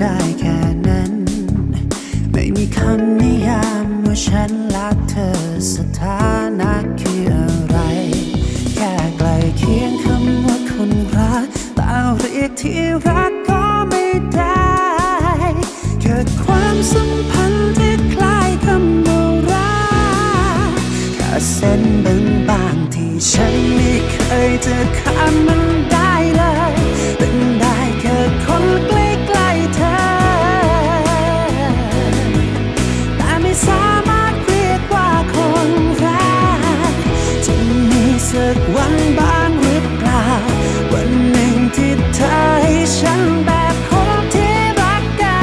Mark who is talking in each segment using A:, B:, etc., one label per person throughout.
A: ได้แค่นั้น ไม่มีคำนิยามว่าฉันรักเธอสถานะคืออะไร แค่ใกลเคียงคำว่าคนรักแต่เรียกที่รักก็ไม่ได้เกิดความสัมพันธ์ที่คล้ายคำว่ารักแค่เส้นบางบางที่ฉันไม่เคยจะข้ามมันได้เลย สักวันบ้างหรือเปล่า วันหนึ่งที่เธอให้ฉันแบบคนที่รักกั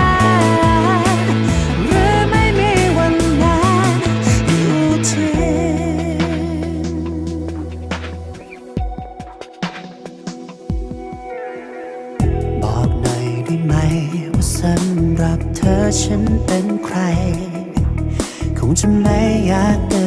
A: นหรือไม่มีวันนั้นอยู่ที่บอกหน่อยได้ไหมว่าสำหรับเธอฉันเป็นใคร คงจะไม่อยากเกินไปมีแค่เ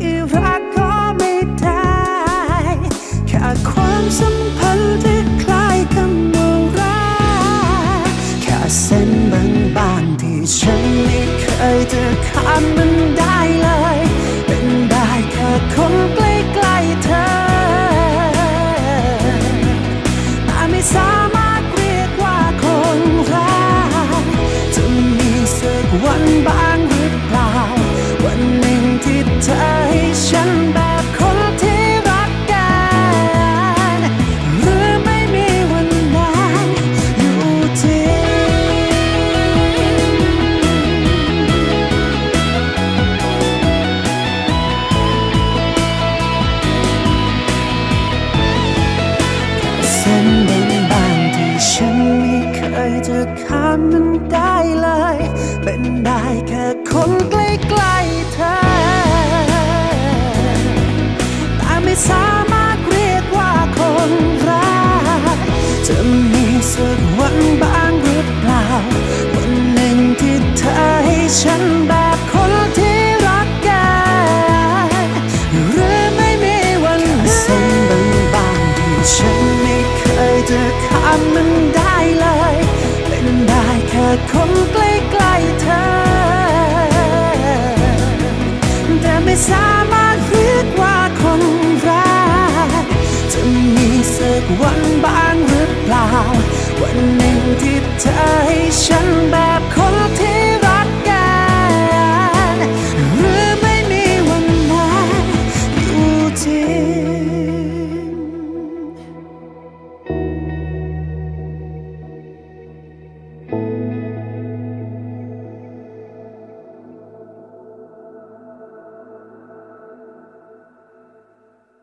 A: ที่รักก็ไม่ได้แค่ความสัมพันธ์ที่คล้ายคำว่ารักแค่เส้นบางๆที่ฉันไม่เคยจะข้ามมันได้เลย เป็นได้แค่คนใกล้ๆเธอแต่ไม่สามารถเรียกว่าคนรักจะมีสักวันบ้างหรือเปล่า วันหนึ่งที่เธอ ฉันแบบคนที่รักกันหรือไม่มีวันนั้นอยู่ที่เส้นบางๆที่ฉันไม่เคยจะข้ามมันได้เลย เป็นได้แค่คนใกล้ๆ จะข้ามมันได้เลย เป็นได้แค่คนใกล้ๆเธอ แต่ไม่สามารถเรียกว่าคนรักจะมีสักวันบ้างหรือเปล่า วันหนึ่งที่เธอให้ฉันแบบคน